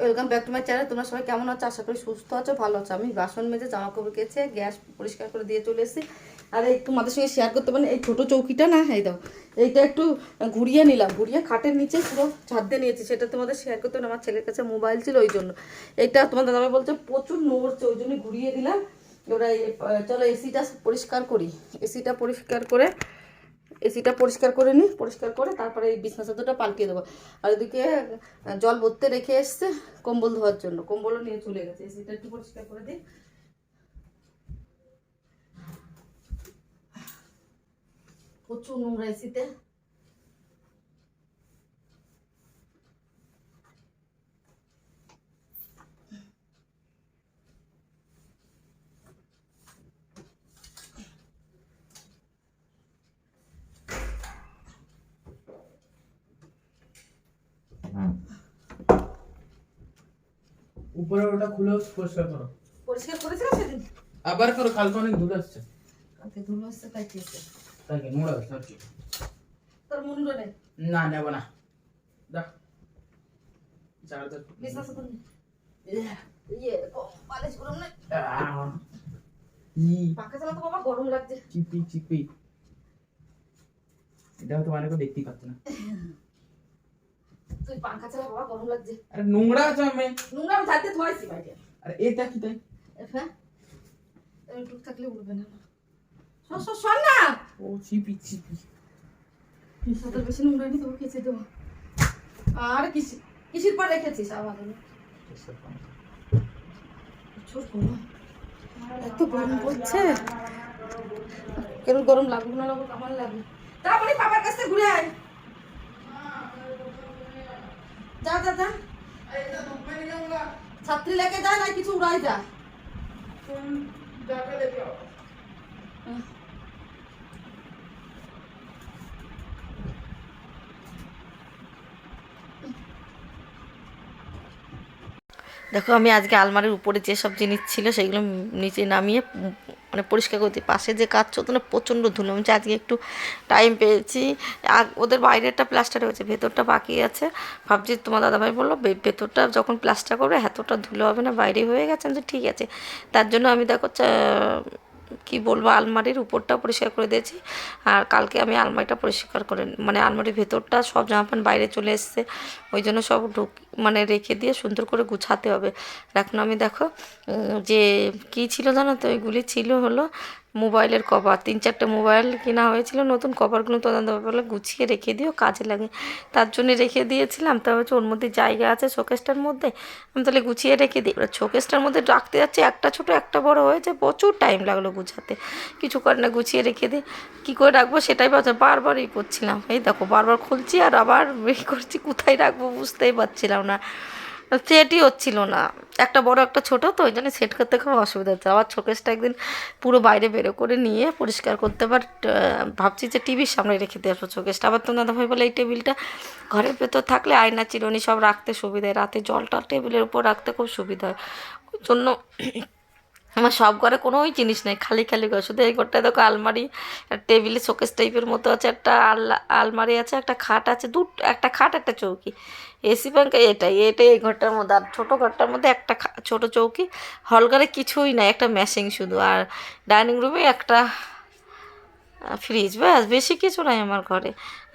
Welcome back to my channel তোমরা সবাই কেমন আছো? আশা করি সুস্থ আছো, ভালো আছো। আমি বাসন মেজে জামা কাপড় কেছে গ্যাস পরিষ্কার করে দিয়ে চলে এসেছি। আর এই তোমাদের সঙ্গে শেয়ার করতে পারেন এই ছোটো চৌকিটা না, এই দাও। এইটা একটু ঘুরিয়ে নিলাম। ঘুরিয়ে খাটের নিচে পুরো ছাদ দিয়ে নিয়েছি। সেটা তোমাদের শেয়ার করতে আমার ছেলের কাছে মোবাইল ছিল ওই জন্য। এইটা তোমার দাদাভাই বলছে, প্রচুর নড়ছে। ওই জন্য ঘুরিয়ে দিলাম। ওরা চলো এসিটা পরিষ্কার করি। এসিটা পরিষ্কার করে এসিটা পরিষ্কার করে নিই পরিষ্কার করে তারপরে এই বিছনা চাদরটা পাল্টিয়ে দেবো। আর এদিকে জল ভরতে রেখে এসছে কম্বল ধোয়ার জন্য। কম্বলও নিয়ে চলে গেছে। এসিটা একটু পরিষ্কার করে দিই। প্রচুর নোংরা এসিতে। উপরে ওটা খুলে পরিষ্কার করো। পরিষ্কার করেছিল সেদিন? আবার করো কালকে অনেক দূর আসছে। কালকে ধুলো আসছে তাই খেয়েছে তাই কি নোংরা আসছে আর কি। তোর মনে নেই না? নেব না। দা। চার দাও। বিছনা চাদর নেই ইয়ে কম গরম নেই পাখা চালাতে বাবা গরম লাগছে। চিপি চিপি। এটা তো মানে দেখতেই পাচ্ছে না। তুই পাখা চালা বাবা গরম লাগছে। আরে নোংরা আছে আমি। নোংরা আমি ছাড়তে ধোয়াইছি বাইরে। আরে এটা কি তাই হ্যাঁ? একটু থাকলে উঠবে না। শোন শোন শোন না। ও চিপি চিপি। সাঁতার বেশি নোংরা নি তোকে কেচে দেবো। আর কিসি কিসির পর রেখেছিস আবার? ছোট গরম এত গরম পড়ছে। কেন গরম লাগুক না লাগুক আমার লাগুক। তারপরে বাবার কাছ ঘুরে আয়। যা যা যা। ছাত্রী লেগে যা না কিছু উড়াই দেখো, আমি আজকে আলমারির উপরে যেসব জিনিস ছিল, সেগুলো নিচে নামিয়ে মানে পরিষ্কার করতে পাশে যে কাজ চলতো না, প্রচণ্ড ধুলো। আমি আজকে একটু টাইম পেয়েছি। ওদের বাইরেরটা প্লাস্টার হয়েছে, ভেতরটা বাকি আছে। ভাবছি তোমার দাদাভাই বলল ভেতরটা যখন প্লাস্টার করবে, এতটা ধুলো হবে না, বাইরে হয়ে গেছে। আমি ঠিক আছে। তার জন্য আমি দেখো কি বলব, আলমারির উপরটা পরিষ্কার করে দিয়েছি। আর কালকে আমি আলমারিটা পরিষ্কার করে মানে আলমারির ভেতরটা সব জামা প্যান্ট বাইরে চলে এসছে। ওই জন্য সব ঢুক মানে রেখে দিয়ে সুন্দর করে গুছাতে হবে। এখন আমি দেখো যে কি ছিল জানো তো, ওইগুলি ছিল হলো মোবাইলের কভার। তিন চারটে মোবাইল কেনা হয়েছিল, নতুন কভারগুলো তো বলে গুছিয়ে রেখে দিও কাজে লাগে। তার জন্য রেখে দিয়েছিলাম, তা হচ্ছে ওর মধ্যে জায়গা আছে শোকেসটার মধ্যে, আমি তাহলে গুছিয়ে রেখে দিই। এবার শোকেসটার মধ্যে রাখতে যাচ্ছি, একটা ছোট, একটা বড় হয়েছে, প্রচুর টাইম লাগল গুছাতে। কিছু করে না, গুছিয়ে রেখে দিই। কী করে রাখব সেটাই ভাবছি বারবার ই করছিলাম। এই দেখো, বারবার খুলছি আর আবার বের করছি, কোথায় রাখব বুঝতেই পারছিলাম না। সেটই হচ্ছিল না। একটা বড়, একটা ছোট, তো ওই জন্য সেট করতে খুব অসুবিধা হচ্ছে। আবার শোকেসটা একদিন পুরো বাইরে বেরো করে নিয়ে পরিষ্কার করতে পার ভাবছি যে টিভির সামনে রেখে দিয়ে আসব শোকেসটা আবার তো দাদা ভাই বলে, এই টেবিলটা ঘরের ভেতর থাকলে আয়না, চিরুনি সব রাখতে সুবিধা হয়। রাতে জলটা টেবিলের উপর রাখতে খুব সুবিধা হয়। ওই জন্য আমার সব ঘরে কোনোই জিনিস নেই, খালি খালি ঘর। শুধু এই ঘরটায় দেখো আলমারি টেবিলে, শোকেস টাইপের মতো আছে, একটা আল- আলমারি আছে, একটা খাট আছে দু একটা খাট, একটা চৌকি। এসি ব্যাংকে এটাই এটাই এই ঘরটার মধ্যে। আর ছোটো ঘরটার মধ্যে একটা ছোট ছোটো চৌকি। হল ঘরে কিছুই নাই, একটা ম্যাশিং শুধু। আর ডাইনিং রুমে একটা ফ্রিজ ব্যাস বেশি কিছু নাই আমার ঘরে।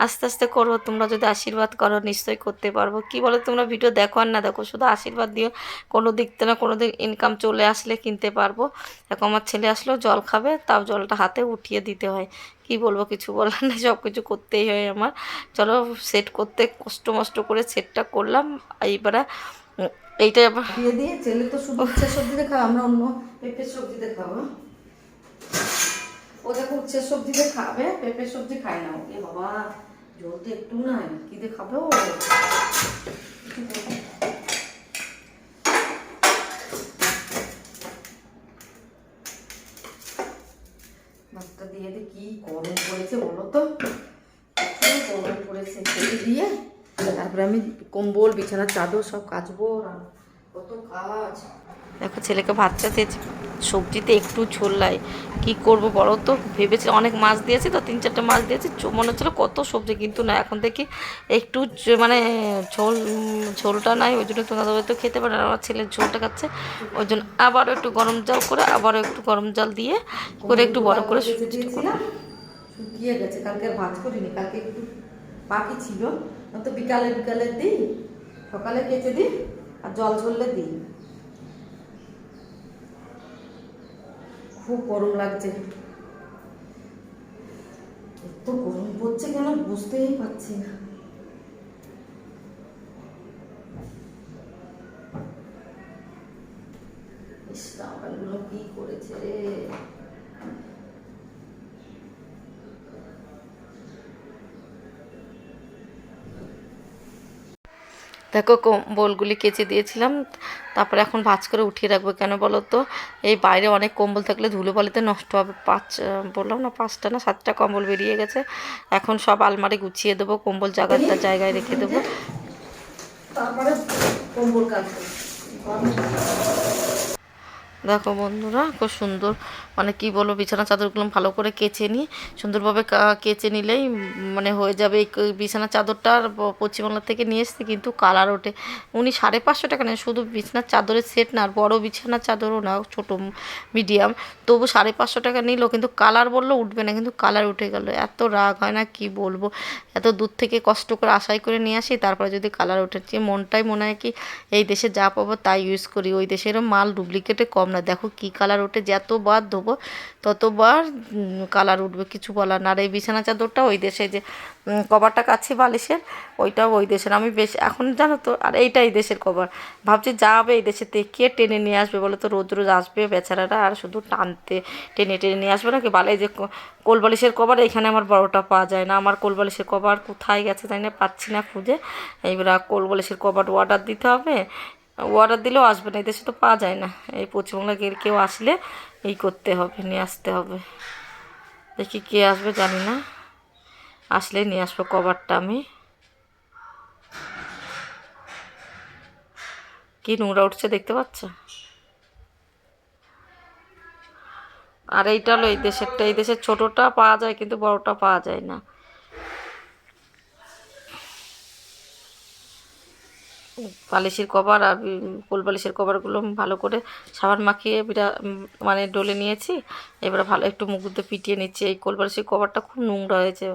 আস্তে আস্তে করব তোমরা যদি আশীর্বাদ করো নিশ্চয়ই করতে পারব। কি বলো তোমরা ভিডিও দেখো আর না দেখো শুধু আশীর্বাদ দিও। কোনো দিক না কোনো দিক ইনকাম চলে আসলে কিনতে পারব। এখন আমার ছেলে আসলেও জল খাবে তাও জলটা হাতে উঠিয়ে দিতে হয়। কি বলব কিছু বলার নেই সব কিছু করতেই হয় আমার। চলো সেট করতে কষ্ট মষ্ট করে সেটটা করলাম। এইবারে উম, এইটা আবার দিয়ে ছেলে তো শুধু আমরা অন্য পেঁপের সবজিতে খাব ও দেখো উচ্ছের সবজিতে খাবে, পেঁপের সবজি খায় না ওকে বাবা, জল তো একটু নাই, কি দিয়ে খাবে ও? ভাতটা দিয়ে কি গরম পড়েছে বলো তো। গরম পড়েছে খেতে দিয়ে। তারপরে আমি কম্বল, বিছানার চাদর সব কাচবো দেখো ছেলেকে ভাতটা দিয়েছি সবজিতে একটু ঝোল লাই কী করব বলো তো? ভেবেছি অনেক মাছ দিয়েছি তো তিন চারটে মাছ দিয়েছি। মনে হচ্ছিল কত সবজি কিন্তু না এখন দেখি একটু মানে ঝোল ঝোলটা নাই ওই জন্য তোমাদের তো খেতে পারে আমার ছেলের ঝোলটা খাচ্ছে। ওই জন্য আবারও একটু গরম জল করে আবারও একটু গরম জল দিয়ে করে একটু বড় করে সবজিটা করে শুকিয়ে গেছে কালকে ভাজ করিনি কালকে একটু বাকি ছিল। তো বিকালে বিকালে দিই সকালে কেচে দিই আর জল ঝরলে দিই। খুব গরম লাগছে। এত গরম পড়ছে কেন বুঝতেই পারছি না। কি করেছে রে? দেখো কম্বলগুলি কেচে দিয়েছিলাম, তারপরে এখন ভাজ করে উঠিয়ে রাখব। কেন বলো তো? এই বাইরে অনেক কম্বল থাকলে ধুলোবালিতে নষ্ট হবে। পাঁচ বললাম না পাঁচটা না সাতটা কম্বল বেরিয়ে গেছে। এখন সব আলমারি গুছিয়ে দেবো, কম্বল জায়গাটা জায়গায় রেখে দেবো। তারপরে কম্বল কাচবো দেখো বন্ধুরা, খুব সুন্দর। মানে কি বলব, বিছানা চাদরগুলো ভালো করে কেচে নিই। সুন্দরভাবে কেচে নিলেই মানে হয়ে যাবে। বিছানা চাদরটা পশ্চিমবাংলা থেকে নিয়ে এসেছি, কিন্তু কালার ওঠে। উনি সাড়ে পাঁচশো টাকা নেন শুধু বিছানার চাদরের সেট না, আর বড়ো বিছানার চাদরও না, ছোটো মিডিয়াম তবু সাড়ে পাঁচশো টাকা নিল, কিন্তু কালার বলল উঠবে না, কিন্তু কালার উঠে গেল। এত রাগ হয় না, কি বলব? এত দূর থেকে কষ্ট করে, আশাই করে নিয়ে আসি, তারপরে যদি কালার উঠেছে মনটাই মনে হয় কি, এই দেশে যা পাবো তাই ইউজ করি। ওই দেশেরও মাল ডুপ্লিকেটে কম না, দেখো কি কালার ওঠে যতবার ধোবো ততবার কালার উঠবে, কিছু বলার না। আর এই বিছানা চাদরটা ওই দেশে যে কভারটা কাছে বালিশের, ওইটাও ওই দেশের। আমি বেশ, এখন জানো তো, আর এইটাই দেশের কভার। ভাবছি যাবে এই দেশে কে টেনে নিয়ে আসবে বলো তো রোজ রোজ আসবে বেচারারা, আর শুধু টানতে, টেনে টেনে নিয়ে আসবে নাকি বালে যে কোলবালিশের কভার এখানে আমার বড়টা পাওয়া যায় না। আমার কোলবালিশের কভার কোথায় গেছে জানি না, পাচ্ছি না খুঁজে। এইবার কোলবালিশের কভার অর্ডার দিতে হবে। অর্ডার দিলেও আসবে না, এই দেশে তো পাওয়া যায় না। এই পশ্চিমবাংলা গেলে কেউ আসলে এই করতে হবে, নিয়ে আসতে হবে। দেখি কে আসবে, জানি না। আসলে নিয়ে আসব কভারটা আমি। কি নোংরা উঠছে দেখতে পাচ্ছ? আর এইটা হলো এই দেশেরটা, এই দেশের ছোটোটা পাওয়া যায় কিন্তু বড়টা পাওয়া যায় না। বালিশের কভার আর কোল পালিশের কভারগুলো ভালো করে সাবান মাখিয়ে বিরা মানে ডলে নিয়েছি। এবারে ভালো একটু মুখ দিয়ে পিটিয়ে নিচ্ছি। এই কোল পালিশের কভারটা খুব নোংরা হয়েছে।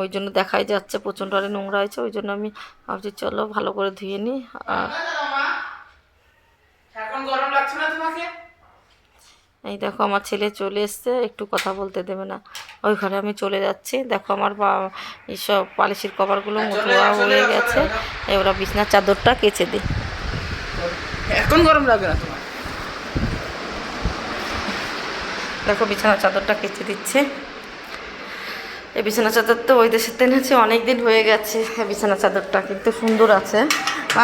ওই জন্য দেখাই যাচ্ছে, প্রচণ্ড আরে নোংরা হয়েছে। ওই জন্য আমি ভাবছি, চলো ভালো করে ধুয়ে নিই। আর এখন গরম লাগছে না তোমাকে? এই দেখো আমার ছেলে চলে এসছে একটু কথা বলতে দেবে না। ওই ঘরে আমি চলে যাচ্ছি। দেখো আমার বা এইসব পালিশের কভারগুলো ধোয়া হয়ে গেছে। এবার বিছনার চাদরটা কেচে দিই এখন গরম লাগবে না তোমার? দেখো বিছানার চাদরটা কেচে দিচ্ছে। এই বিছানা চাদর তো ওই দেশের তেনেছে অনেক দিন হয়ে গেছে বিছানা চাদরটা কিন্তু সুন্দর আছে।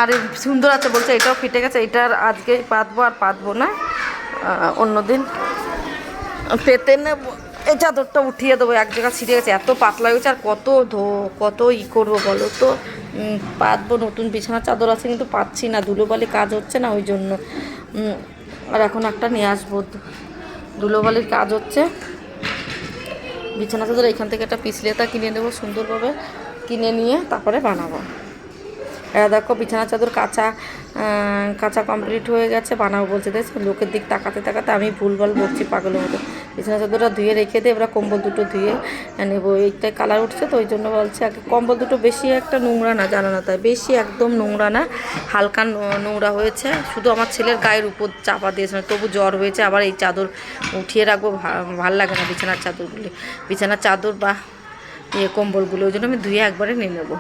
আর সুন্দর আছে বলছে এটাও ফিটে গেছে এটার আজকে পাতবো আর পাতবো না। অন্য দিন। পেতে নেব এই চাদরটা উঠিয়ে দেবো, এক জায়গা ছিঁড়ে গেছে, এত পাতলা হয়েছে, আর কত ধো, কত ই করব বলো তো? পাতবো, নতুন বিছানার চাদর আছে, কিন্তু পাচ্ছি না, ধুলোবালি কাজ হচ্ছে না ওই জন্য। আর এখন একটা নিয়ে আসব, ধুলোবালির কাজ হচ্ছে। বিছানা চাদর এখান থেকে একটা পিছলেতা কিনে নেব, সুন্দরভাবে কিনে নিয়ে তারপরে বানাবো। এরা দেখো বিছানা চাদর কাঁচা কাঁচা কমপ্লিট হয়ে গেছে বানাবো বলছে দেখ লোকের দিক তাকাতে তাকাতে আমি ভুলভাল বলছি পাগলের মতো। বিছানা চাদরটা ধুয়ে রেখে দিয়ে এবার কম্বল দুটো ধুয়ে নেব। এইটাই কালার উঠছে তো, ওই জন্য বলছে কম্বল দুটো বেশি একটা নোংরা না, জানো না তাই? বেশি একদম নোংরা না, হালকা নোংরা হয়েছে। শুধু আমার ছেলের গায়ের উপর চাপা দিয়েছে, তবু জ্বর হয়েছে, আবার এই চাদর উঠিয়ে রাখব ভালো লাগে না বিছানার চাদরগুলি। বিছানার চাদর বা ইয়ে কম্বলগুলো, ওই জন্য আমি ধুয়ে একবারে নিয়ে নেব।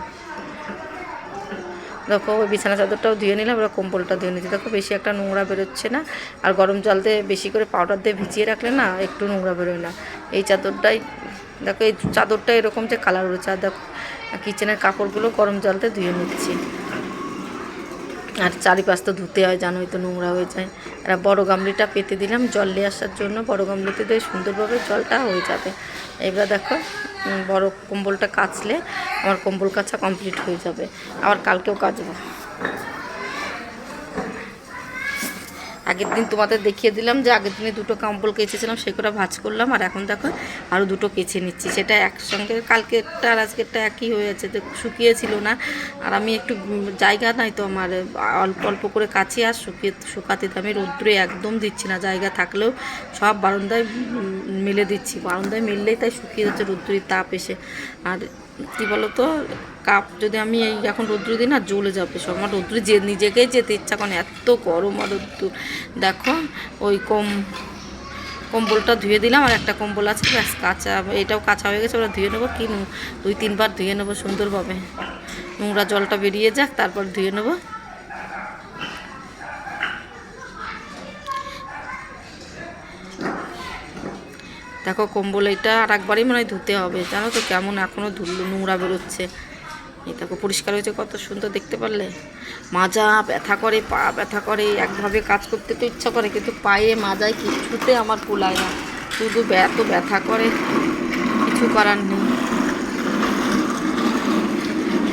দেখো, ওই বিছানা চাদরটাও ধুয়ে নিলাম ওরা কম্বলটা ধুয়ে নিচ্ছি। দেখো, বেশি একটা নোংরা বেরোচ্ছে না, আর গরম জল দিয়ে বেশি করে পাউডার দিয়ে ভিজিয়ে রাখলে না একটু নোংরা বেরোয় না। এই চাদরটাই, দেখো, এই চাদরটা এরকম যে কালার রয়েছে, আর দেখো কিচেনের কাপড়গুলো গরম জলতে ধুয়ে নিচ্ছি। আর চারিপাশ তো ধুতে হয়, জানোই তো নোংরা হয়ে যায়। আর বড় গামলিটা পেতে দিলাম জল নিয়ে আসার জন্য। বড় গামলিতে দিয়ে সুন্দরভাবে জলটা হয়ে যাবে। এবার দেখো বড় কম্বলটা কাচলে আমার কম্বল কাচা কমপ্লিট হয়ে যাবে। আবার কালকেও কাচবো। আগের দিন তোমাদের দেখিয়ে দিলাম যে আগের দিনে দুটো কম্বল কেচেছিলাম সে করে ভাজ করলাম, আর এখন দেখো আরও দুটো কেচে নিচ্ছি। সেটা একসঙ্গে, কালকেরটা আর আজকেরটা একই হয়ে আছে তো শুকিয়েছিল না। আর আমি একটু জায়গা নাই তো আমার, অল্প অল্প করে কাছে আর শুকিয়ে, শুকাতে তো আমি রৌদ্রে একদম দিচ্ছি না, জায়গা থাকলেও সব বারান্দায় মেলে দিচ্ছি। বারান্দায় মেললেই তাই শুকিয়ে যাচ্ছে রৌদ্রের তাপ এসে। আর কী বলো তো কাপ যদি আমি এই এখন রোদ্দুরি দিই না, জ্বলে যাবে সব। আমার রোদ্দুরি যে নিজেকেই যেতে ইচ্ছা করে এত গরম আর রোদ্দুর দেখো, ওই কম, কম্বলটা ধুয়ে দিলাম আর একটা কম্বল আছে, ব্যাস কাঁচা। এটাও কাঁচা হয়ে গেছে ওরা ধুয়ে নেব। কি দুই তিনবার ধুয়ে নেব সুন্দরভাবে। নোংরা জলটা বেরিয়ে যাক, তারপর ধুয়ে নেব। দেখো কম্বল এটা আর একবারই মনে হয় ধুতে হবে। জানো তো কেমন এখনও ধুলো, নোংরা বেরোচ্ছে। এই দেখো, পরিষ্কার হয়েছে, কত সুন্দর দেখতে পারলে। মাজা, ব্যথা করে, পা ব্যথা করে, একভাবে কাজ করতে তো ইচ্ছা করে, কিন্তু পায়ে মাজায় কিছুতে আমার কুলায় না। শুধু এত ব্যথা করে, কিছু করার নেই।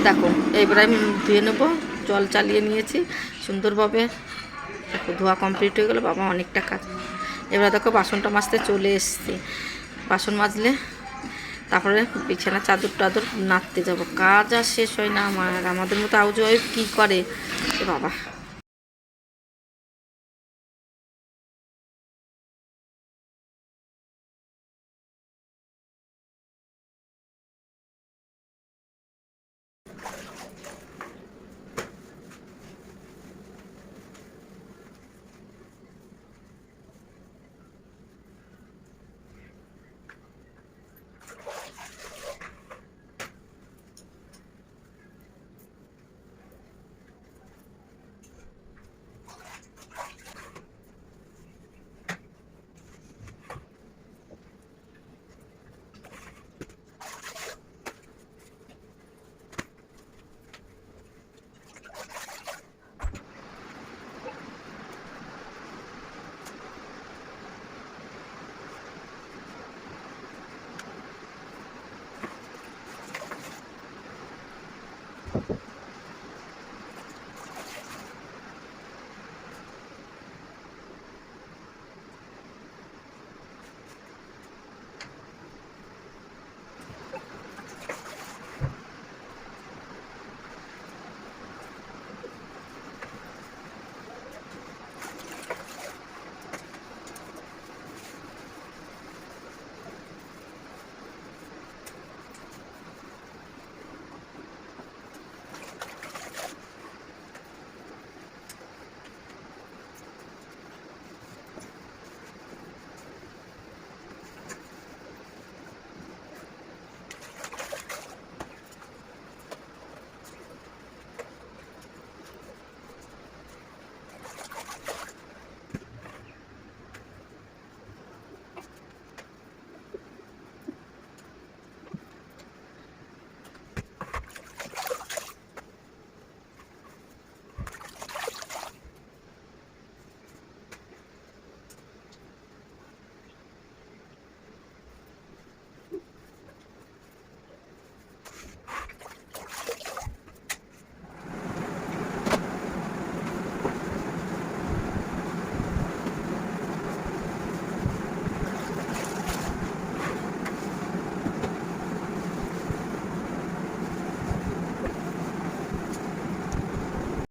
দেখো, এবারে আমি ধুয়ে নেব, জল চালিয়ে নিয়েছি, সুন্দরভাবে। দেখো, ধোয়া কমপ্লিট হয়ে গেলো, বাবা অনেকটা কাজ। এবার দেখো, বাসনটা মাজতে চলে এসছি। বাসন মাজলে তারপরে বিছানা চাদর টাদর নাড়তে যাব। কাজ আর শেষ হয় না আমার। আমাদের মতো আউজ ওয়াইফ কী করে? বাবা।